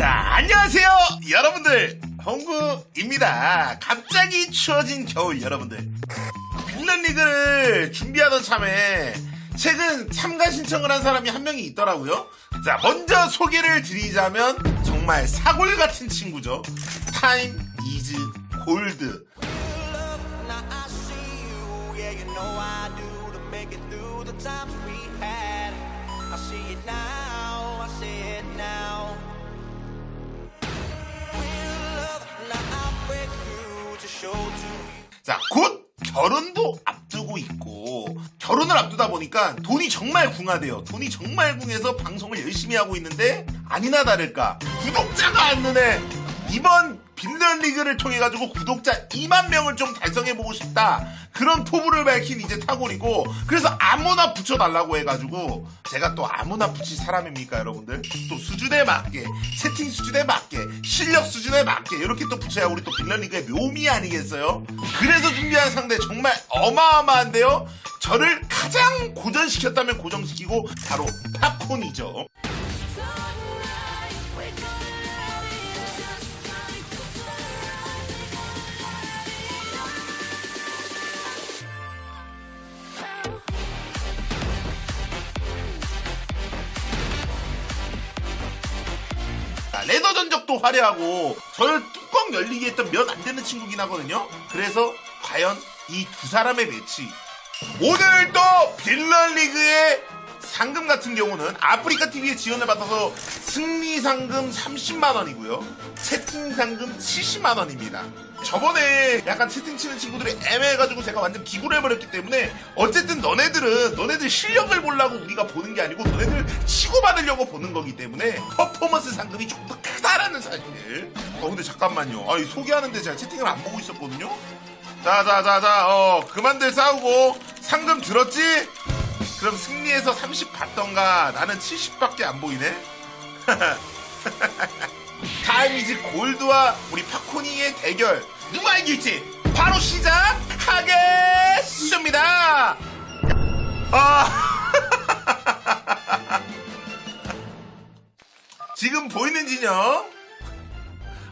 자, 안녕하세요, 여러분들. 홍구입니다. 갑자기 추워진 겨울, 여러분들. 빌런리그를 준비하던 참에 최근 참가 신청을 한 사람이 한 명이 있더라고요. 자, 먼저 소개를 드리자면 정말 사골 같은 친구죠. 타임 이즈 골드. 자, 곧 결혼도 앞두고 있고, 결혼을 앞두다 보니까 돈이 정말 궁하대요. 돈이 정말 궁해서 방송을 열심히 하고 있는데, 아니나 다를까, 구독자가 안 느네. 이번 빌런 리그를 통해 가지고 구독자 2만 명을 좀 달성해 보고 싶다. 그런 포부를 밝힌 이제 타골이고, 그래서 아무나 붙여 달라고 해 가지고, 제가 또 아무나 붙일 사람입니까, 여러분들? 또 수준에 맞게, 채팅 수준에 맞게, 실력 수준에 맞게, 이렇게 또 붙여야 우리 또 빌런 리그의 묘미 아니겠어요? 그래서 준비한 상대 정말 어마어마한데요? 저를 가장 고전시켰다면 고정시키고, 바로 팝콘이죠. 자, 레더 전적도 화려하고 저를 뚜껑 열리게 했던 몇 안 되는 친구긴 하거든요. 그래서 과연 이 두 사람의 매치 오늘 또 빌런 리그의 상금 같은 경우는 아프리카 TV의 지원을 받아서 승리 상금 30만 원이고요. 채팅 상금 70만 원입니다. 저번에 약간 채팅 치는 친구들이 애매해가지고 제가 완전 기구를 해버렸기 때문에 어쨌든 너네들은 너네들 실력을 보려고 우리가 보는 게 아니고 너네들 치고받으려고 보는 거기 때문에 퍼포먼스 상금이 조금 더 크다라는 사실. 어 근데 잠깐만요. 아, 이 소개하는데 제가 채팅을 안 보고 있었거든요. 자자자자 어 그만들 싸우고 상금 들었지? 그럼 승리해서 30 받던가 나는 70밖에 안 보이네. 타임이즈 골드와 우리 파코니의 대결 누가 이길지 바로 시작하겠습니다. 아 지금 보이는 진영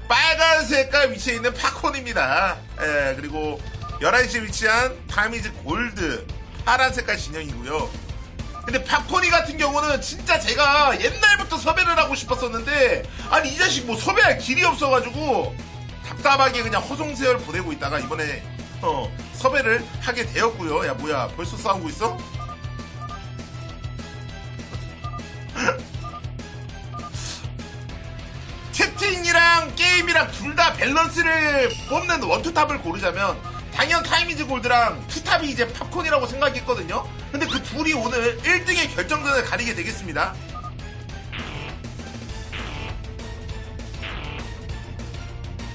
빨간 색깔 위치에 있는 팝콘입니다. 예, 그리고 11시에 위치한 타미즈 골드 파란 색깔 진영이고요. 근데 팝콘이 같은 경우는 진짜 제가 옛날부터 섭외를 하고 싶었었는데 아니 이 자식 뭐 섭외할 길이 없어가지고 답답하게 그냥 허송세월 보내고 있다가 이번에 어, 섭외를 하게 되었고요. 야 뭐야 벌써 싸우고 있어? 채팅이랑 게임이랑 둘 다 밸런스를 뽑는 원투탑을 고르자면 당연 타이미즈 골드랑 투탑이 이제 팝콘이라고 생각했거든요. 근데 그 둘이 오늘 1등의 결정전을 가리게 되겠습니다.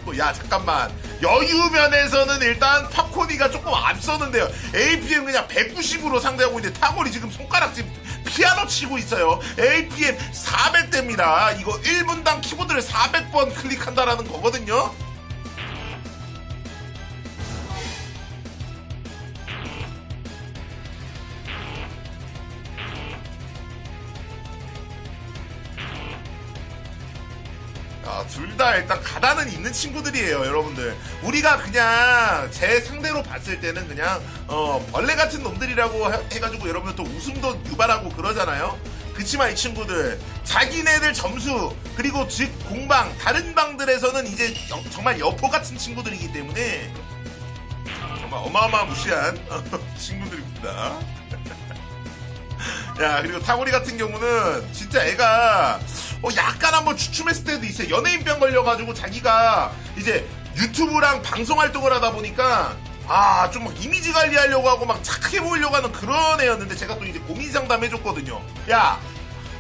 어, 야 잠깐만. 여유 면에서는 일단 팝콘이가 조금 앞서는데요. APM 그냥 190으로 상대하고 있는데 타골이 지금 손가락질 피아노 치고 있어요. APM 400대입니다. 이거 1분당 키보드를 400번 클릭한다라는 거거든요 둘 다 일단 가다는 있는 친구들이에요, 여러분들. 우리가 그냥 제 상대로 봤을 때는 그냥 어, 벌레 같은 놈들이라고 해- 해가지고 여러분들 또 웃음도 유발하고 그러잖아요. 그치만 이 친구들 자기네들 점수 그리고 즉 공방 다른 방들에서는 이제 여- 정말 여포 같은 친구들이기 때문에 정말 어마어마무시한 친구들입니다. 야 그리고 타고리 같은 경우는 진짜 애가 어, 약간 한번 주춤했을 때도 있어요. 연예인병 걸려가지고 자기가 이제 유튜브랑 방송 활동을 하다 보니까 아 좀 막 이미지 관리하려고 하고 막 착해 보이려고 하는 그런 애였는데 제가 또 이제 고민 상담 해줬거든요. 야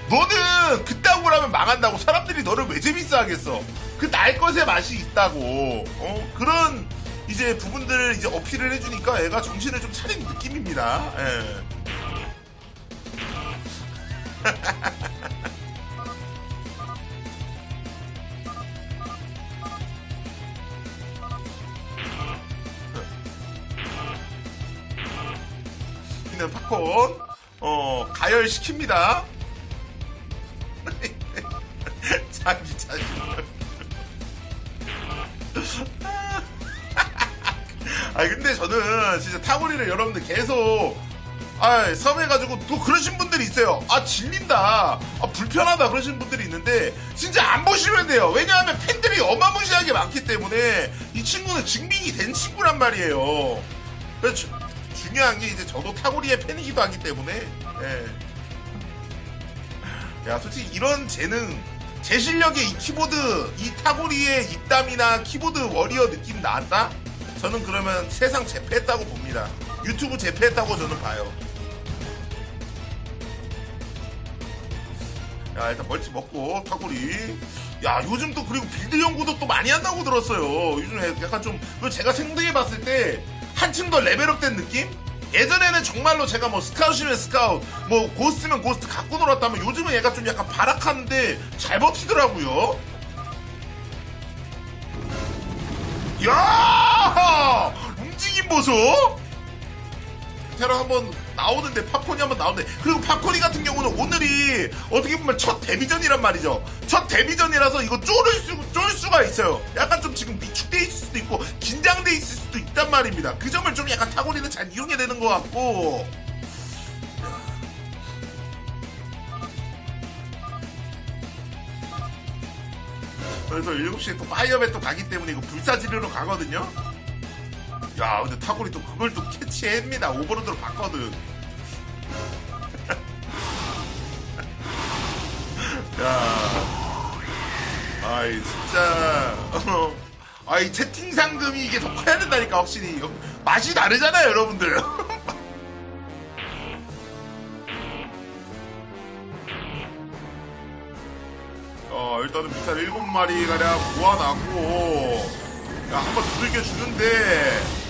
너는 그따구로 하면 망한다고. 사람들이 너를 왜 재밌어 하겠어? 그 날 것의 맛이 있다고. 어? 그런 이제 부분들을 이제 어필을 해주니까 애가 정신을 좀 차린 느낌입니다. 예. 있는 팝콘 어 가열시킵니다. 자기 자기 아 근데 저는 진짜 타고리를 여러분들 계속 아 섭외해가지고 또 그러신 분들이 있어요. 아 질린다. 아 불편하다 그러신 분들이 있는데 진짜 안 보시면 돼요. 왜냐하면 팬들이 어마무시하게 많기 때문에 이 친구는 증빙이 된 친구란 말이에요. 그렇죠? 중요한 게 이제 저도 타구리의 팬이기도 하기 때문에 예. 야 솔직히 이런 재능 제 실력의 이 키보드 이 타구리의 입담이나 키보드 워리어 느낌 나왔다? 저는 그러면 세상 재패했다고 봅니다 유튜브 재패했다고 저는 봐요 야 일단 멀티 먹고 타구리 야 요즘 또 그리고 빌드 연구도 또 많이 한다고 들었어요 요즘 약간 좀 그리고 제가 생각해봤을 때 한층 더 레벨업 된 느낌? 예전에는 정말로 제가 뭐 스카웃이면 스카웃 뭐 고스트면 고스트 갖고 놀았다면 요즘은 얘가 좀 약간 발악하는데 잘 버티더라고요. 야! 움직임 보소! 테러 한번 나오는데 팝콘이 한번 나오는데. 그리고 팝콘이 같은 경우는 오늘이 어떻게 보면 첫 데뷔전이란 말이죠. 첫 데뷔전이라서 이거 쫄을 수, 쫄 수가 있어요. 약간 좀 지금 위축돼 있을 수도 있고 긴장돼 있을 수도 있단 말입니다. 그 점을 좀 약간 타고리는 잘 이용해야 되는 것 같고. 그래서 7시에 또 파이어맨 또 가기 때문에 이거 불사지르러 가거든요. 야 근데 타고리 또 그걸 또 캐치합니다. 오버로드로 봤거든. 야. 아이 진짜. 어, 아 이 채팅 상금이 이게 더 커야 된다니까 확실히 맛이 다르잖아요 여러분들 어 일단은 미탈 7마리 가량 모아놨고 야 한번 두들겨 주는데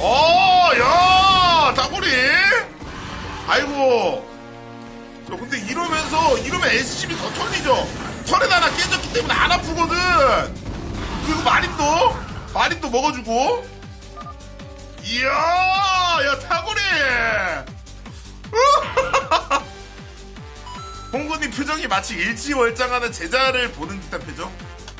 어, 야, 다구리. 아이고. 야, 근데 이러면서 이러면 SCB 더 털리죠. 털에 하나 깨졌기 때문에 안 아프거든. 그리고 마린도 마린도 먹어주고. 이야, 야 다구리. 홍군님 표정이 마치 일치월장하는 제자를 보는 듯한 표정.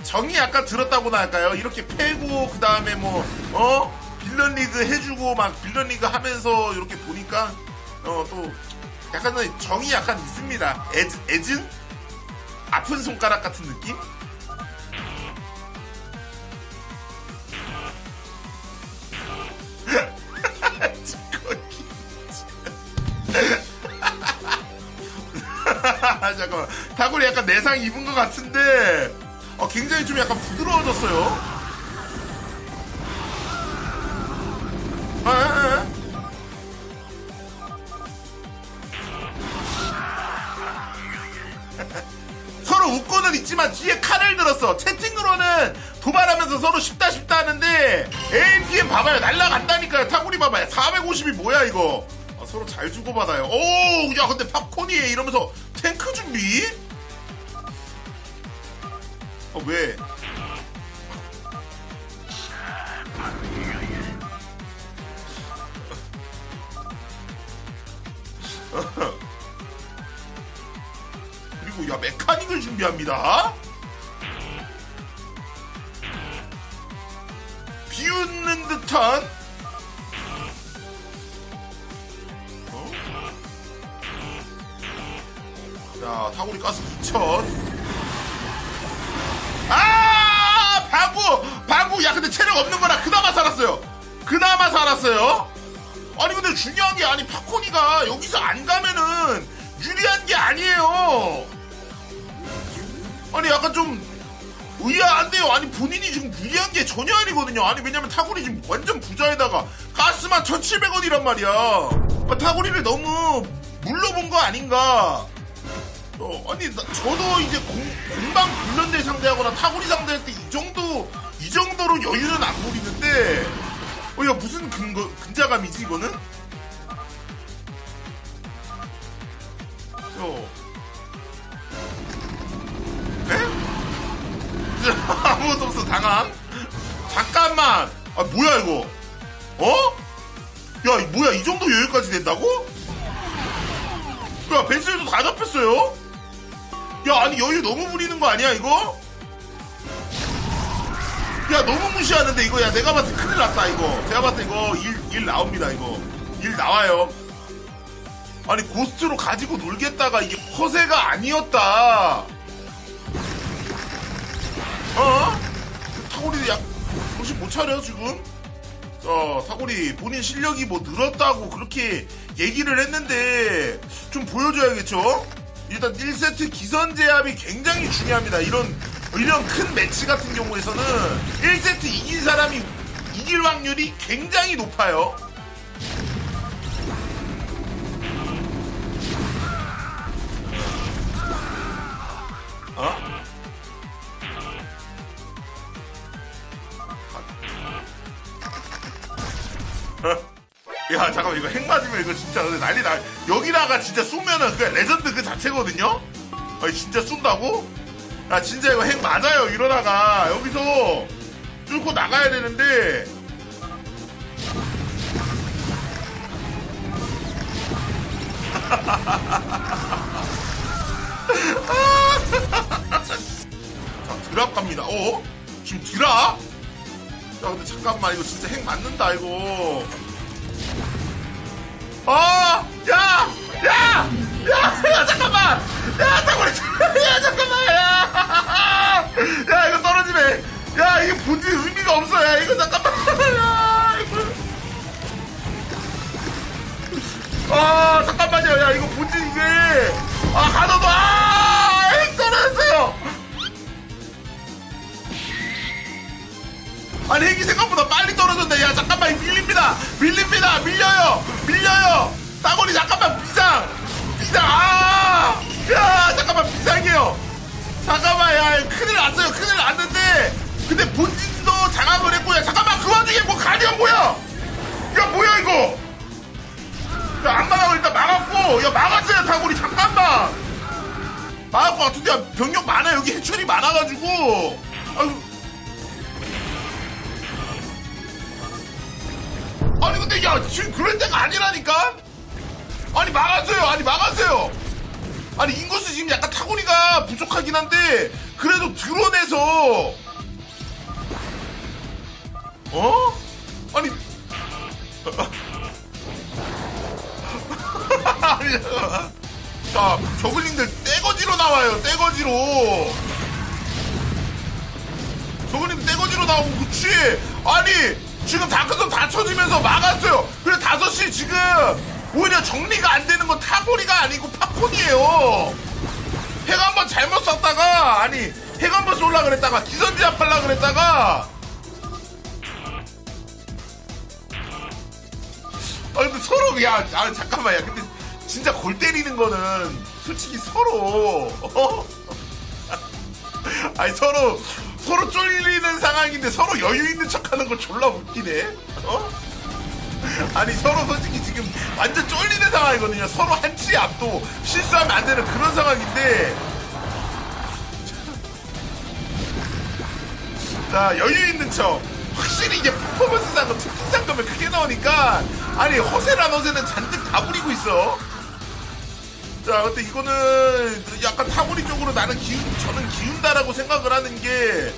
정이 약간 들었다고나 할까요? 이렇게 패고 그 다음에 뭐 어? 빌런 리그 해주고 막 빌런 리그 하면서 이렇게 보니까 어 또 약간은 정이 약간 있습니다. 애즈, 애증? 아픈 손가락 같은 느낌? 잠깐만 다굴이 약간 내상 입은 것 같은데 어, 굉장히 좀 약간 부드러워졌어요. 아, 아, 아. 서로 웃고는 있지만 뒤에 칼을 들었어. 채팅으로는 도발하면서 서로 쉽다 쉽다 하는데 APM 봐봐요. 날라간다니까요. 타구리 봐봐요. 450이 뭐야 이거. 아, 서로 잘 주고받아요. 오, 야 근데 팝콘이 이러면서 준비? 어 왜? 그리고 야 메카닉을 준비합니다. 약간 좀 의아한데요? 아니 본인이 지금 유리한 게 전혀 아니거든요. 아니 왜냐면 타구리 지금 완전 부자에다가 가스만 1700원이란 말이야. 아, 타구리를 너무 물러본 거 아닌가? 어, 아니 나- 저도 이제 공, 공방 불련대 상대하거나 타구리 상대할 때 이 정도 이 정도로 여유는 안 부리는데. 어, 야 무슨 근거 근자감이지 이거는? 어. 에? 아무것도 없어 당황. 잠깐만. 아 뭐야 이거? 어? 야 이- 뭐야 이 정도 여유까지 된다고? 야 벤슬도 다 잡혔어요? 야 아니 여유 너무 부리는 거 아니야 이거? 야 너무 무시하는데 이거 야 내가 봤을 때 큰일 났다 이거 제가 봤을 때 이거 일, 일 나옵니다 이거 일 나와요 아니 고스트로 가지고 놀겠다가 이게 허세가 아니었다 타고리도 약 정신 못 차려 지금? 어 타고리 본인 실력이 뭐 늘었다고 그렇게 얘기를 했는데 좀 보여줘야겠죠? 일단 1세트 기선 제압이 굉장히 중요합니다. 이런 이런 큰 매치 같은 경우에서는 1세트 이긴 사람이 이길 확률이 굉장히 높아요. 어? 야 잠깐 만 이거 핵 맞으면 이거 진짜 난리 나 여기다가 진짜 쏘면은 그 레전드 그 자체거든요 아니 진짜 쏜다고? 야 진짜 이거 핵 맞아요 이러다가 여기서 뚫고 나가야 되는데 자 드랍 갑니다 어? 지금 드랍? 야 근데 잠깐만 이거 진짜 핵 맞는다 이거 아! 야! 야! 야! 야 잠깐만! 야 잠깐만! 야 잠깐만! 야! 야 이거 떨어지네! 야 이게 본질 의미가 없어! 야 이거 잠깐만! 야 이거 아 잠깐만요! 야 이거 본질 이게 아 가둬도 아! 아니 핵이 생각보다 빨리 떨어졌네. 야 잠깐만 밀립니다. 밀립니다. 밀려요. 밀려요. 따거리 잠깐만 비상. 비상. 아야 잠깐만 비상이에요. 잠깐만 야 큰일 났어요. 큰일 났는데. 근데 본진도 장악을 했고 야 잠깐만 그 와중에 뭐 가디언 뭐야? 야 뭐야 이거? 야 안마당을 일단 막았고. 야 막았어요 다구리 잠깐만. 막을 것 같은데. 야, 병력 많아 여기 해철이 많아가지고. 아유 야 지금 그런 데가 아니라니까? 아니 막았어요 아니 막았어요. 아니 인구수 지금 약간 타고리가 부족하긴 한데 그래도 드론에서. 어? 아니. 아니, 자 저글링들 떼거지로 나와요 떼거지로. 저글링 떼거지로 나오고 그치? 아니 지금 다크선 다 쳐지면서 막았어요. 그래 5시 지금 오히려 정리가 안 되는 건 타고리가 아니고 팝콘이에요. 핵한번 잘못 썼다가 아니 핵한번 쏠라 그랬다가 기선제압 하려 그랬다가. 아 근데 서로 야 아, 잠깐만 야 근데 진짜 골 때리는 거는 솔직히 서로. 어? 아니 서로 서로 쫄리는 상황인데 서로 여유 있는 척하는 거 졸라 웃기네. 어? 아니 서로 솔직히 지금 완전 쫄리는 상황이거든요. 서로 한치 앞도 실수하면 안 되는 그런 상황인데. 자 여유 있는 척. 확실히 이게 퍼포먼스상과 특징상금을 크게 나오니까 아니 허세란 허세는 잔뜩 다 부리고 있어. 자, 근데 이거는 약간 타고리 쪽으로 나는 기운, 저는 기운다라고 생각을 하는 게,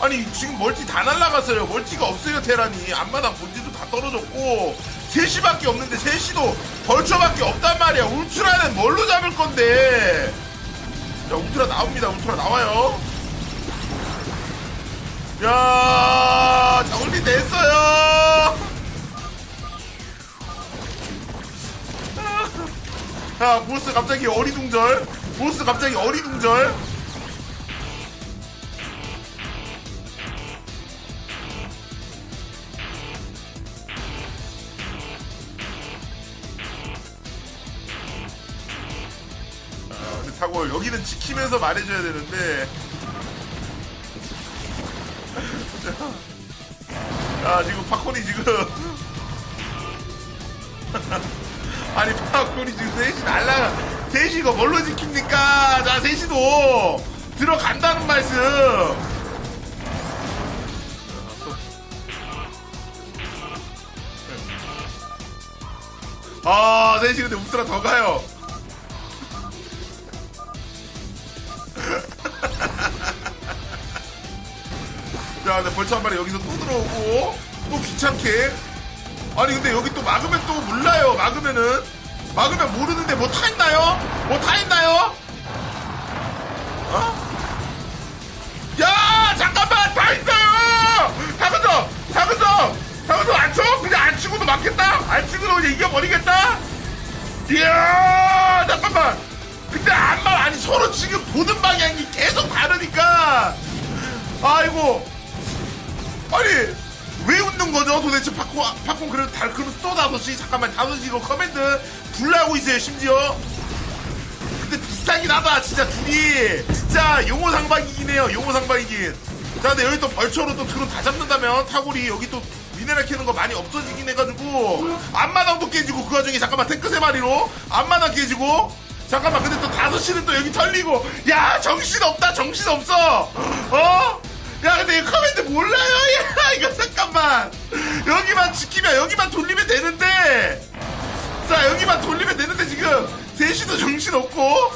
아니, 지금 멀티 다 날라갔어요. 멀티가 없어요, 테란이. 앞마당 본지도 다 떨어졌고, 셋시밖에 없는데, 셋시도 벌처밖에 없단 말이야. 울트라는 뭘로 잡을 건데. 자, 울트라 나옵니다. 울트라 나와요. 야, 자, 올리 냈어요. 자, 보스 갑자기 어리둥절. 보스 갑자기 어리둥절. 아, 근데 타고 여기는 지키면서 말해줘야 되는데. 자, 지금 팝콘이 지금. 팝콘이 지금 셋이 날라 셋이 이거 뭘로 지킵니까? 자 셋이도 들어간다는 말씀 아 셋이 근데 울트라 더 가요 자 자, 근데 벌처 한 마리 여기서 또 들어오고 또 귀찮게. 아니 근데 여기 또 막으면 또 몰라요. 막으면은 막으면 모르는데 뭐 타 있나요? 뭐 타 있나요? 어? 야 잠깐만 다 있어요. 박은서, 박은서, 박은서 안 쳐? 그냥 안 치고도 맞겠다. 안 치고도 그냥 이겨버리겠다. 이야 잠깐만. 근데 안말 아니 서로 지금 보는 방향이 계속 다르니까. 아이고. 아니 왜 웃는 거죠? 도대체 팝콘 팝콘 그래도 달 그럼 또 다섯 시 잠깐만 다섯 시 이거 커맨드 불나고 있어요 심지어. 근데 비슷하긴 하다 진짜 둘이. 진짜 용호 상박이긴 해요 용호 상박이긴. 자 근데 여기 또 벌처로 또 드론 다 잡는다면 타골이 여기 또 미네랄 캐는 거 많이 없어지긴 해가지고 앞마당도 깨지고 그 와중에 잠깐만 탱크 세 마리로 앞마당 깨지고 잠깐만 근데 또 다섯 시는 또 여기 털리고. 야 정신 없다 정신 없어. 어? 야 근데 이 커맨드 몰라요? 야 이거 잠깐만. 여기만 지키면 여기만 돌리면 되는데. 자 여기만 돌리면 되는데 지금 셋이도 정신없고.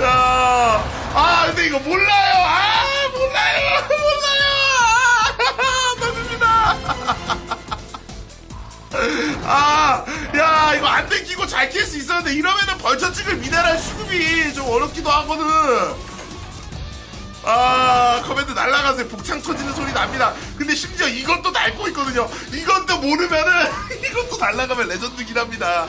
야 아 근데 이거 몰라요. 아 몰라요. 몰라요. 아, 야, 이거 안 들키고 잘 킬 수 있었는데, 이러면은 벌처 찍을 미네랄 수급이 좀 어렵기도 하거든. 아, 커맨드 날아가서 복창 터지는 소리 납니다. 근데 심지어 이것도 닳고 있거든요. 이것도 모르면은, 이것도 날아가면 레전드긴 합니다.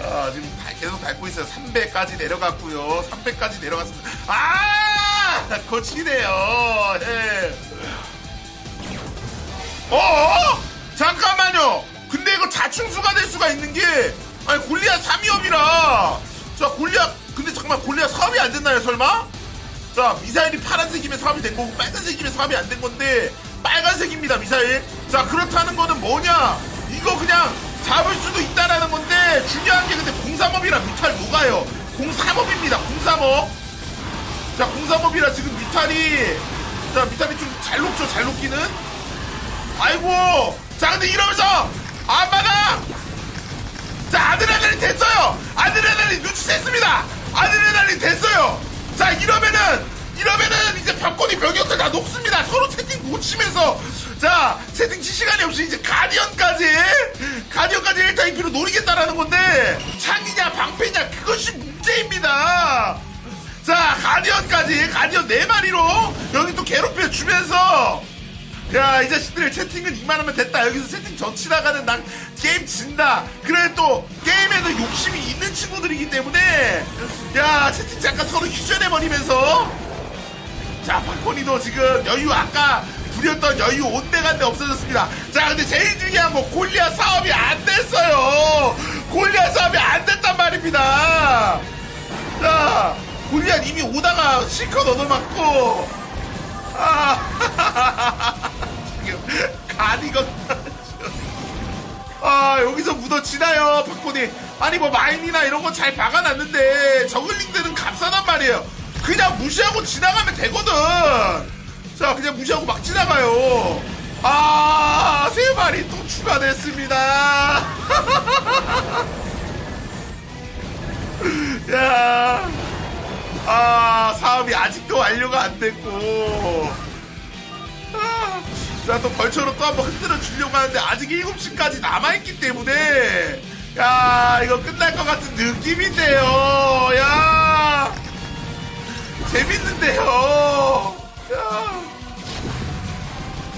아, 지금 다- 계속 닳고 있어요. 300까지 내려갔고요. 300까지 내려갔습니다. 아! 거치네요. 예. 어? 잠깐만요. 근데 이거 자충수가 될 수가 있는 게 아니 골리앗 3위업이라 자 골리앗 근데 잠깐만 골리앗 사업이 안 됐나요 설마? 자 미사일이 파란색이면 사업이 된 거고 빨간색이면 사업이 안 된 건데 빨간색입니다 미사일. 자 그렇다는 거는 뭐냐? 이거 그냥 잡을 수도 있다라는 건데 중요한 게 근데 03업이라 뮤탈 녹아요. 03업입니다 03업. 자 03업이라 지금 뮤탈이 자 뮤탈이 좀 잘 녹죠 잘 녹기는? 아이고 자 근데 이러면서 안마당 자 아드레날린 됐어요. 아드레날린 눈치챘습니다. 아드레날린 됐어요 자 이러면은 이러면은 이제 벽권이 벽이었을 다 녹습니다. 서로 채팅 못 치면서. 자 채팅 칠 시간이 없이 이제 가디언까지 가디언까지 1타 2피로 노리겠다라는 건데 창이냐 방패냐 그것이 문제입니다. 자 가디언까지 가디언 4마리로 여기 또 괴롭혀 주면서 야, 이 자식들 채팅은 이만하면 됐다. 여기서 채팅 젖히 나가는 난 게임 진다. 그래 또 게임에는 욕심이 있는 친구들이기 때문에 야, 채팅 잠깐 서로 휴전해 버리면서 자, 박건이도 지금 여유 아까 부렸던 여유 온데간데 없어졌습니다. 자, 근데 제일 중요한 거 골리아 사업이 안 됐어요. 골리아 사업이 안 됐단 말입니다. 자, 골리아 이미 오다가 실컷 얻어맞고 아, 지금 가디건. 아, 여기서 묻어지나요, 박곤이. 아니, 뭐, 마인이나 이런 거잘 박아놨는데, 저글링들은 값싸단 말이에요. 그냥 무시하고 지나가면 되거든. 자, 그냥 무시하고 막 지나가요. 아, 세 마리 또 추가됐습니다. 야. 아 사업이 아직도 완료가 안 됐고. 아, 자또 벌처로 또 한번 흔들어 주려고 하는데 아직 7시까지 남아있기 때문에. 야 이거 끝날 것 같은 느낌인데요. 야 재밌는데요. 야,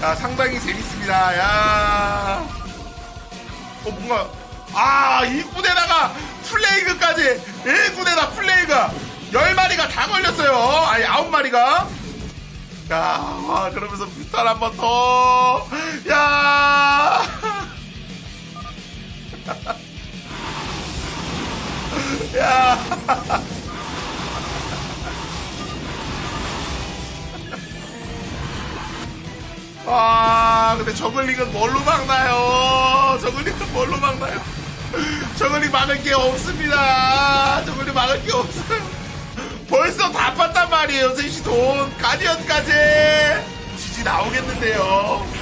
야 상당히 재밌습니다. 야. 어, 뭔가, 아, 이 군에다가 플레이그까지, 1군에다 플레이가 10마리가 다 걸렸어요. 아니, 9마리가. 야, 와, 그러면서 뮤탈 한번 더. 야. 야. 아, 근데 저글링은 뭘로 막나요? 저글링은 뭘로 막나요? 저글링 막을 게 없습니다. 저글링 막을 게 없어요. 벌써 다 팠단 말이에요, 셋이 돈. 가디언까지. 지지 나오겠는데요.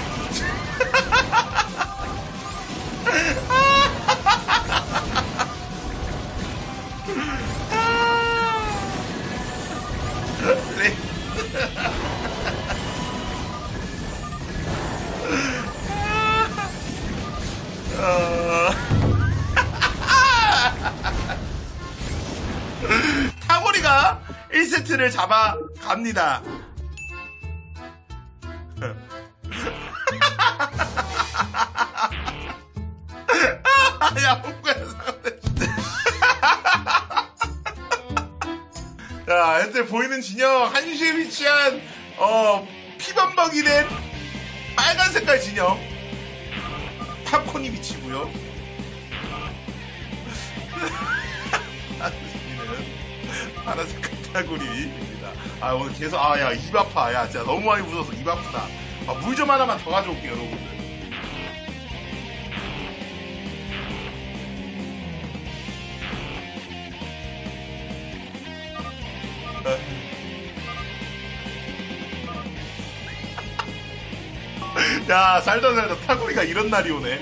네. 1세트를 잡아 갑니다. 야, 홍구야, 보이는 진영, 한시에 위치한, 어, 피범벅이 된 빨간 색깔 진영. 팝콘이 미치고요. 한시는 파란색 카타구리입니다. 아, 오늘 계속, 아, 야, 입 아파. 야, 진짜 너무 많이 웃어서 입 아프다. 아, 물 좀 하나만 더 가져올게요, 여러분들. 야, 살다 살다 타구리가 이런 날이 오네.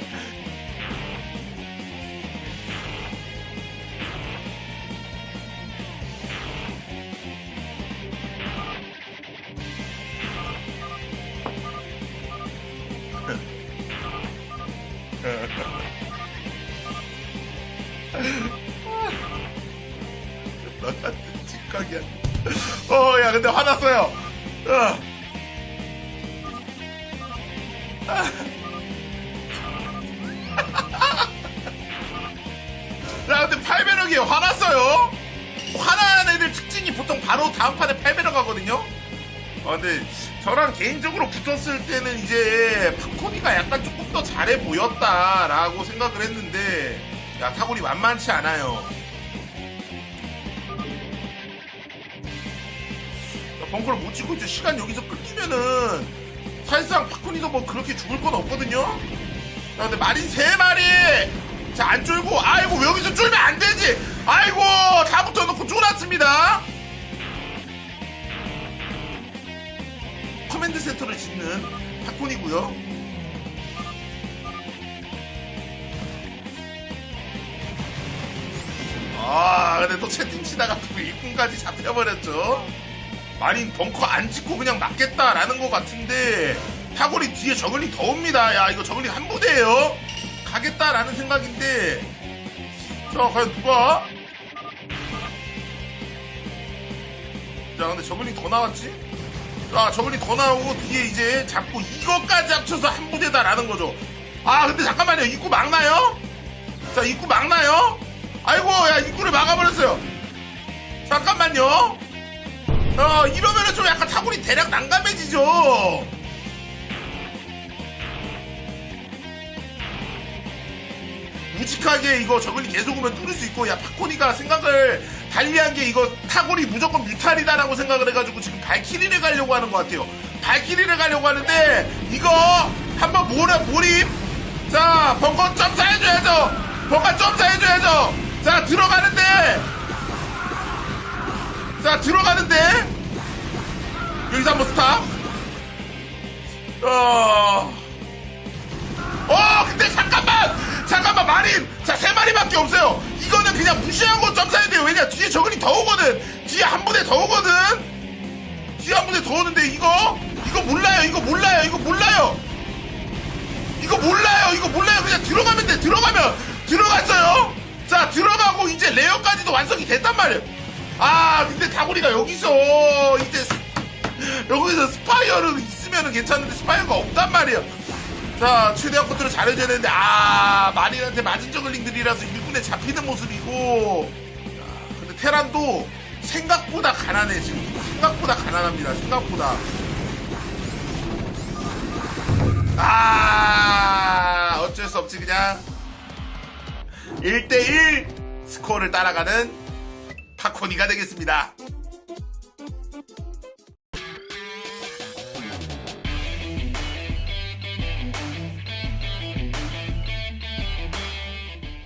야, 근데 8배럭이에요. 화났어요? 화난 애들 특징이 보통 바로 다음 판에 8배럭 하거든요? 아, 근데 저랑 개인적으로 붙었을 때는 이제 팝코니가 약간 조금 더 잘해 보였다라고 생각을 했는데, 야, 타골이 만만치 않아요. 야, 벙커를 못 치고 이제 시간 여기서 끊기면은 사실상 팝코니도 뭐 그렇게 죽을 건 없거든요? 야, 근데 마린 세 마리! 자, 안 쫄고, 아이고, 여기서 쫄면 안 되지! 아이고, 다 붙어놓고 쫄았습니다! 커맨드 센터를 짓는 팝콘이고요 아, 근데 또 채팅 치다가 또 일꾼까지 잡혀버렸죠? 마린 벙커 안 찍고 그냥 맞겠다라는 것 같은데 타골이 뒤에 저글링 더 옵니다. 야, 이거 저글링 한 부대예요. 가겠다라는 생각인데 자, 과연 누가? 자, 근데 저글링 더 나왔지? 자, 저글링 더 나오고 뒤에 이제 잡고 이것까지 합쳐서 한 부대다라는 거죠. 아, 근데 잠깐만요. 입구 막나요? 자, 입구 막나요? 아이고, 야, 입구를 막아버렸어요. 잠깐만요. 어, 이러면은 좀 약간 타구리 대략 난감해지죠. 무직하게 이거 저글링 계속 오면 뚫을 수 있고 야 파코니가 생각을 달리한 게 이거 타골이 무조건 뮤탈이다라고 생각을 해가지고 지금 발키리를 가려고 하는 것 같아요. 발키리를 가려고 하는데 이거 한번 몰아 몰입. 자 벙커 점사 해줘야죠 벙커 점사 해줘야죠 자 들어가는데 자 들어가는데? 여기서 한번 스탑. 어... 어 근데 잠깐만! 잠깐만 마린! 자세 마리밖에 없어요. 이거는 그냥 무시하고 점사해야 돼요. 왜냐 뒤에 저글이 더 오거든. 뒤에 한 부대 더 오거든. 뒤에 한 부대 더 오는데 이거? 이거 몰라요. 이거 몰라요. 이거 몰라요. 이거 몰라요. 이거 몰라요. 그냥 들어가면 돼. 들어가면. 들어갔어요. 자 들어가고 이제 레어까지도 완성이 됐단 말이에요 아 근데 다구리가 여기서 이제 스- 여기서 스파이어는 있으면 괜찮은데 스파이어가 없단 말이에요. 자 최대한 컨트롤 잘해줘야 되는데 아 마린한테 맞은 저글링들이라서 일꾼에 잡히는 모습이고. 아, 근데 테란도 생각보다 가난해 지금. 생각보다 가난합니다 생각보다. 아 어쩔 수 없지 그냥. 1대1 스코어를 따라가는 파코니가 되겠습니다